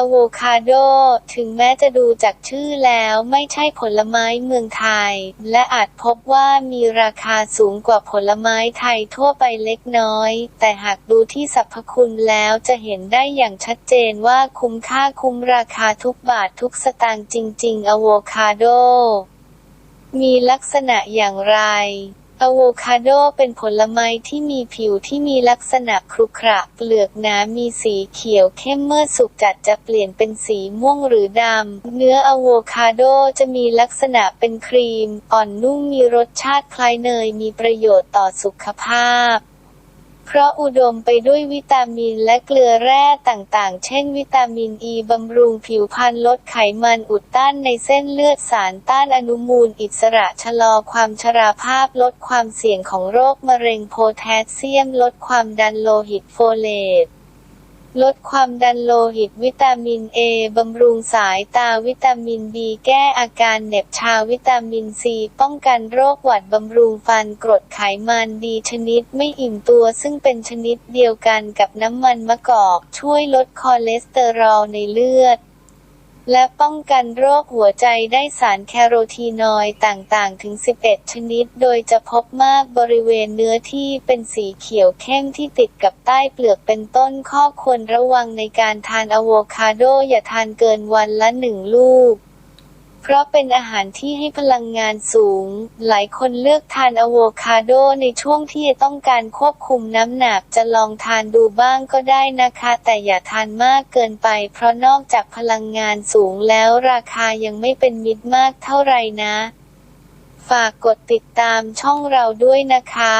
อะโวคาโด ถึงแม้จะดูจากชื่อแล้วไม่ใช่ผลไม้เมืองไทย และอาจพบว่ามีราคาสูงกว่าผลไม้ไทยทั่วไปเล็กน้อย แต่หากดูที่สรรพคุณแล้วจะเห็นได้อย่างชัดเจนว่าคุ้มค่าคุ้มราคาทุกบาททุกสตางค์จริงๆอะโวคาโด มีลักษณะอย่างไร อะโวคาโดเป็นผลไม้ที่มีผิวที่มีลักษณะครุขระเปลือกหนามีสีเขียวเข้มเมื่อสุกจัดจะเปลี่ยนเป็นสีม่วงหรือดำ เนื้ออะโวคาโดจะมีลักษณะเป็นครีม อ่อนนุ่มมีรสชาติคล้ายเนยมีประโยชน์ต่อสุขภาพเพ ราะอุดมไปด้วยวิตามินและเกลือแร่ต่างๆ เช่นวิตามินอ e ีบำรุงผิวพรรณลดไขมันอุดตันในเส้นเลือดสารต้านอนุมูลอิสระชะลอความชราภาพลดความเสี่ยงของโรคมะเร็งโพแทสเซียม ลดความดันโลหิตโฟเลต ลดความดันโลหิตวิตามินเอบำรุงสายตาวิตามินบีแก้อาการเหน็บชาวิตามินซีป้องกันโรคหวัดบำรุงฟันกรดไขมันดีชนิดไม่อิ่มตัวซึ่งเป็นชนิดเดียวกันกับน้ำมันมะกอก ช่วยลดคอเลสเตอรอลในเลือด และป้องกันโรคหัวใจได้สารแคโรทีนอยด์ต่างๆ ถึง 11 ชนิด โดยจะพบมากบริเวณเนื้อที่เป็นสีเขียวเข้มที่ติดกับใต้เปลือกเป็นต้นข้อควรระวังในการทานอะโวคาโดอย่าทานเกินวันละหนึ่งลูก เพราะเป็นอาหารที่ให้พลังงานสูง หลายคนเลือกทานอะโวคาโดในช่วงที่ต้องการควบคุมน้ำหนักจะลองทานดูบ้างก็ได้นะคะ แต่อย่าทานมากเกินไป เพราะนอกจากพลังงานสูงแล้วราคายังไม่เป็นมิตรมากเท่าไหร่นะ ฝากกดติดตามช่องเราด้วยนะคะ